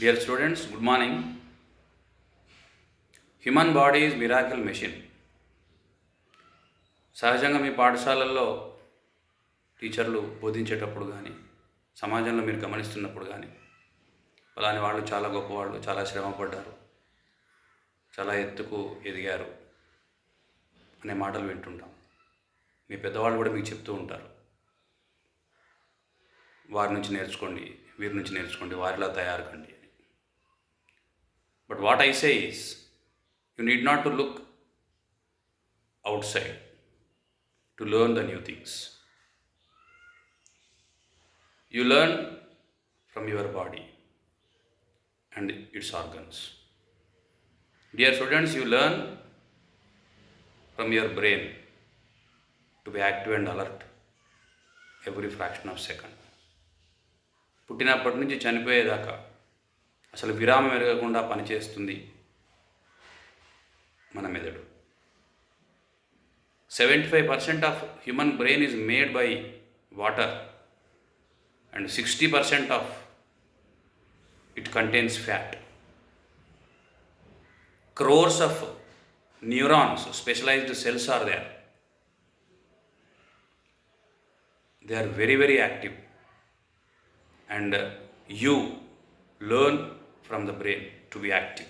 Dear students, good morning. Human body is miracle machine సహజంగా మీ పాఠశాలల్లో టీచర్లు బోధించేటప్పుడు కానీ సమాజంలో మీరు గమనిస్తున్నప్పుడు కానీ అలానే వాళ్ళు చాలా గొప్పవాళ్ళు చాలా శ్రమపడ్డారు చాలా ఎత్తుకు ఎదిగారు అనే మాటలు వింటుంటాం. మీ పెద్దవాళ్ళు కూడా మీకు చెప్తూ ఉంటారు. వారి నుంచి నేర్చుకోండి వీరి నుంచి నేర్చుకోండి వారిలా తయారు కండి అని but what I say is you need not to look outside to learn the new things you learn from your body and its organs dear students you learn from your brain to be active and alert every fraction of second పుట్టినప్పటి నుంచి చనిపోయేదాకా అసలు విరామం ఎరగకుండా పనిచేస్తుంది మన మెదడు. Seventy five percent of human brain is made by water and sixty percent of it contains fat. Crores of neurons specialized cells are there. They are very very active. And you you from the brain to be active.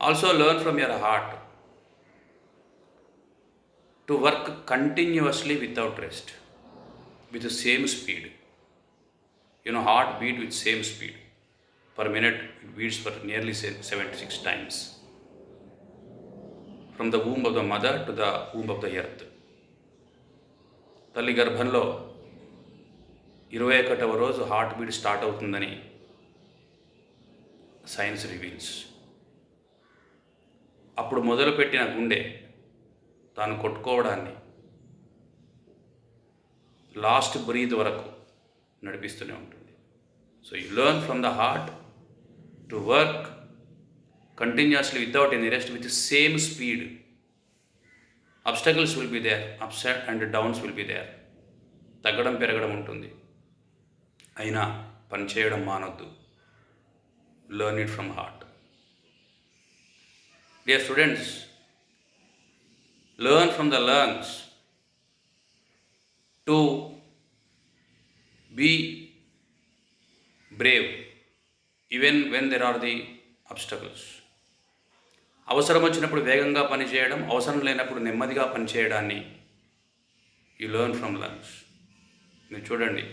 Also, learn from your heart to work continuously without rest with the same speed. You know, heart beat with same speed. Per minute, it beats for nearly se- 76 times. From the womb of the mother to the womb of the earth. తల్లి గర్భంలో ఇరవై ఒకటవ రోజు heart beat start అవుతుందని science reveals అప్పుడు మొదలుపెట్టిన గుండె తాను కొట్టుకోవడాన్ని లాస్ట్ బ్రీత్ వరకు నడిపిస్తూనే ఉంటుంది. So you learn from the heart to work continuously without any rest with same speed obstacles will be there ups and downs will be there తగ్గడం పెరగడం ఉంటుంది. అయినా పనిచేయడం మానొద్దు. Learn it from heart dear students learn from the lungs to be brave even when there are the obstacles అవసరం వచ్చినప్పుడు వేగంగా పనిచేయడం అవసరం లేనప్పుడు నెమ్మదిగా పనిచేయడాన్ని యు లెర్న్ ఫ్రమ్ లర్న్స్ మీరు చూడండి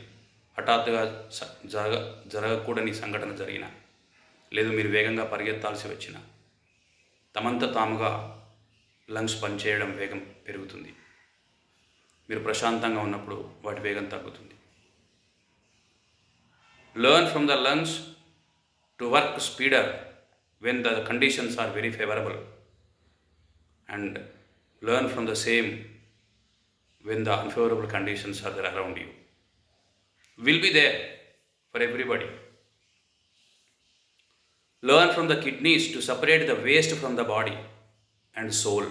హఠాత్తుగా జరగ జరగకూడని సంఘటన జరిగిన లేదు మీరు వేగంగా పరిగెత్తాల్సి వచ్చిన తమంత తాముగా లంగ్స్ పనిచేయడం వేగం పెరుగుతుంది. మీరు ప్రశాంతంగా ఉన్నప్పుడు వాటి వేగం తగ్గుతుంది. Learn from the lungs to work speeder when the conditions are very favourable and learn from the same when the unfavourable conditions are there around you will be there for everybody. Learn from the kidneys to separate the waste from the body and soul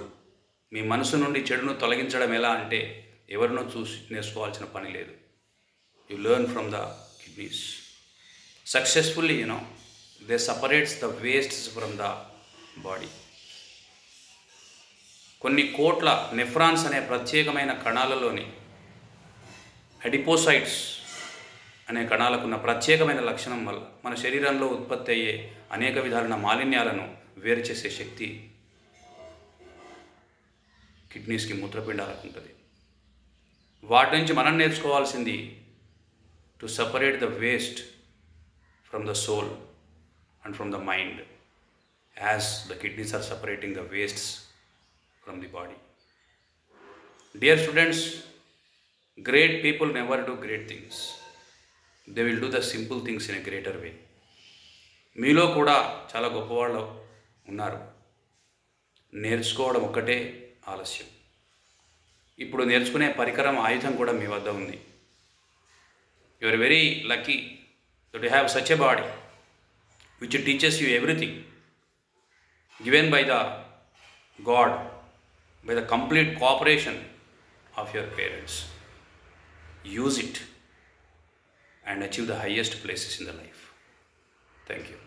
మీ మనసు నుండి చెడును తొలగించడం ఎలా అంటే ఎవరినో చూసి నేర్చుకోవాల్సిన పని లేదు. You learn from the kidneys successfully you know they separates the wastes from the body కొన్ని కోట్ల నెఫ్రాన్స్ అనే ప్రత్యేకమైన కణాలలోని అడిపోసైట్స్ అనే కణాలకున్న ప్రత్యేకమైన లక్షణం వల్ల మన శరీరంలో ఉత్పత్తి అయ్యే అనేక విధాలైన మాలిన్యాలను వేరు చేసే శక్తి కిడ్నీస్కి మూత్రపిండాలకు ఉంటుంది. వాటి నుంచి మనం నేర్చుకోవాల్సింది to separate the waste from the soul and from the mind as the kidneys are separating the wastes from the body dear students great people never do great things they will do the simple things in a greater way మీలో కూడా చాలా గొప్పవాళ్ళు ఉన్నారు. నేర్చుకోవడం ఒక్కటే ఆలస్యం. ఇప్పుడు నేర్చుకునే పరికరం ఆయుధం కూడా మీ వద్ద ఉంది. You are very lucky that you have such a body which teachers you everything given by the God by the complete cooperation of your parents use it and achieve the highest places in the life. Thank you.